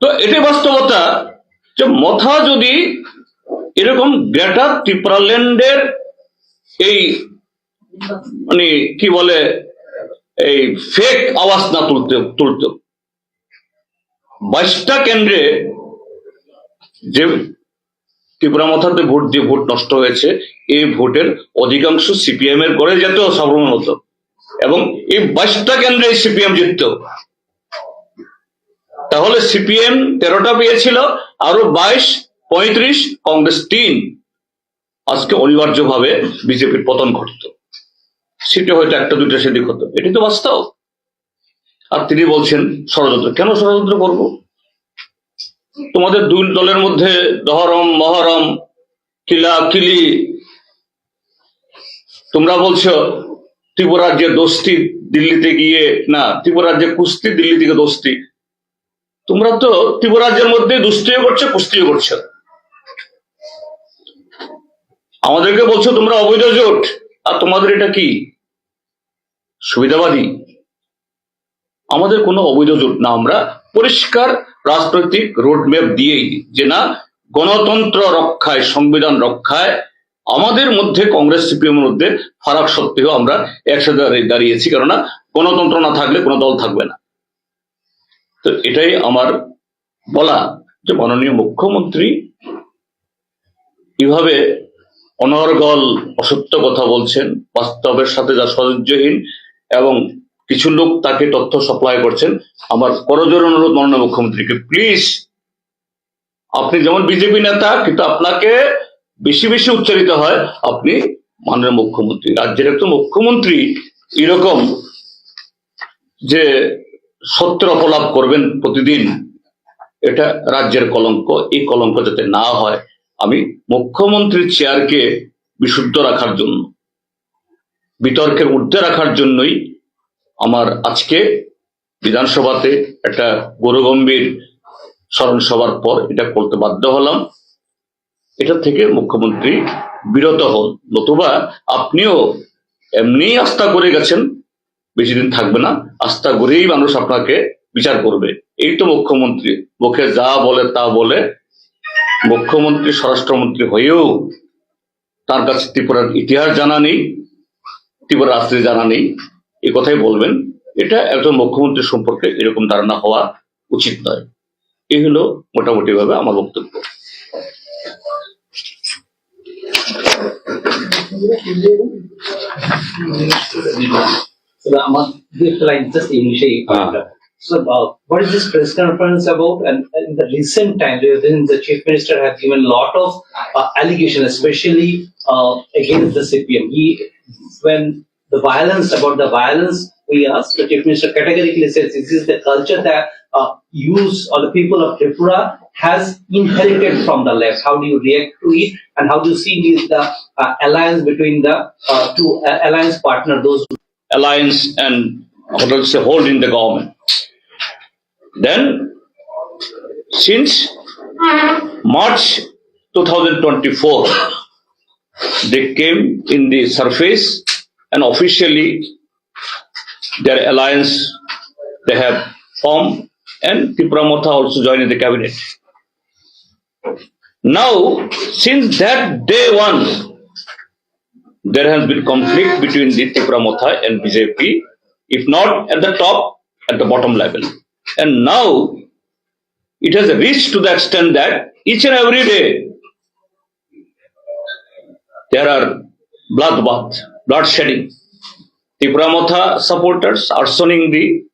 তো এটাই বাস্তবতা যে মথা যদি এরকম গ্রেটার ত্রিপুরাল্যান্ডের এই মানে কি বলে, এই ফেক আওয়াজ না তুলতে, তুলতো। বাইশটা কেন্দ্রে যে ত্রিপুরা মাথাতে ভোট যে ভোট নষ্ট হয়েছে এই ভোটের অধিকাংশ সিপিএম এর করে যেত সর্বমত এবং এই বাইশটা কেন্দ্রে সিপিএম জিতত। তাহলে সিপিএম তেরোটা পেয়েছিল, আরও বাইশ, পঁয়ত্রিশ, কংগ্রেস তিন। আজকে অনিবার্যভাবে বিজেপির পতন ঘটত। সেটা হয়তো একটা, দুইটা সেদিক হতো এটি তো বাস্তব। আর তিনি বলছেন ষড়যন্ত্র। কেন ষড়যন্ত্র করব? তোমাদের দুই দলের মধ্যে দহরম মহরম, কিলা, কিলি, তোমরা বলছো ত্রিপুরা রাজ্যে দোস্তি দিল্লিতে গিয়ে, না ত্রিপুরা রাজ্যে কুস্তি দিল্লি থেকে দোস্তি তোমরা তো ত্রিপুরা রাজ্যের মধ্যে দুস্তিও করছ, কুস্তিও করছ। আমাদেরকে বলছো, তোমরা অবৈধ জোট, আর তোমাদের এটা কি? সুবিধাবাদী? আমাদের কোনো অবৈধ জোট না, আমরা পরিষ্কার রাজনৈতিক রোডম্যাপ দিয়েই যে না, গণতন্ত্র রক্ষায়, সংবিধান রক্ষায় আমাদের মধ্যে কংগ্রেস সিপিএম এর মধ্যে ফারাক সত্ত্বেও আমরা একসাথে দাঁড়িয়েছি। কেননা, গণতন্ত্র না থাকলে কোনো দল থাকবে না। তো এটাই আমার বলা যে মাননীয় মুখ্যমন্ত্রী কীভাবে অনর্গল, অসত্য কথা বলছেন, বাস্তবের সাথে যা সহ্যহীন এবং কিছু লোক তাকে তথ্য সাপ্লাই করছেন। আমার করজোর অনুরোধ মাননীয় মুখ্যমন্ত্রীকে প্লিজ আপনি যেমন বিজেপি নেতা, কিন্তু আপনাকে বেশি বেশি উচ্চারিত হয়, আপনি মাননীয় মুখ্যমন্ত্রী। রাজ্যের একজন মুখ্যমন্ত্রী এরকম যে সত্য অপলাপ করবেন প্রতিদিন। এটা রাজ্যের কলঙ্ক। এই কলঙ্ক যাতে না হয়, আমি মুখ্যমন্ত্রীর চেয়ারকে বিশুদ্ধ রাখার জন্য, বিতর্কের ঊর্ধ্বে রাখার জন্যই আমার আজকে বিধানসভাতে একটা গৌরগম্ভীর স্মরণ সভার পর এটা করতে বাধ্য হলাম। এটা থেকে মুখ্যমন্ত্রী বিরত হন, নতুবা আপনিও এমনি আস্থা করে গেছেন বেশি দিন থাকবে না। আস্থা করেই মানুষ আপনাকে বিচার করবে। এই তো মুখ্যমন্ত্রী। মুখে যা বলে তা বলে মুখ্যমন্ত্রী, স্বরাষ্ট্রমন্ত্রী হয়েও তার কাছে ত্রিপুরার ইতিহাস জানা নেই, ত্রিপুরা রাষ্ট্রের জানা নেই। এ কথাই বলবেন। এটা একজন মুখ্যমন্ত্রী সম্পর্কে এরকম ধারণা হওয়া উচিত নয়। এই হলো মোটামুটি ভাবে আমার বক্তব্য। So the Line just initially. Ah. So uh, what is this press conference about? And in the recent time, within the chief minister has given a lot of uh, allegations, especially uh, against the CPM. He, when the violence about the violence, we asked the chief minister categorically says this is the culture that uh, use or the people of Tripura has inherited from the left. How do you react to it? And how do you see is the uh, alliance between the uh, two uh, alliance partner, those alliance and else say holding the government. Then, since March 2024, they came in the surface and officially their alliance they have formed and Tripura Motha also joined in the cabinet. Now, since that day one, there has been conflict between the Tripura Motha and BJP, if not at the top, at the bottom level. And now it has reached to the extent that each and every day there are bloodbath, blood shedding. Tripura Motha supporters are soning the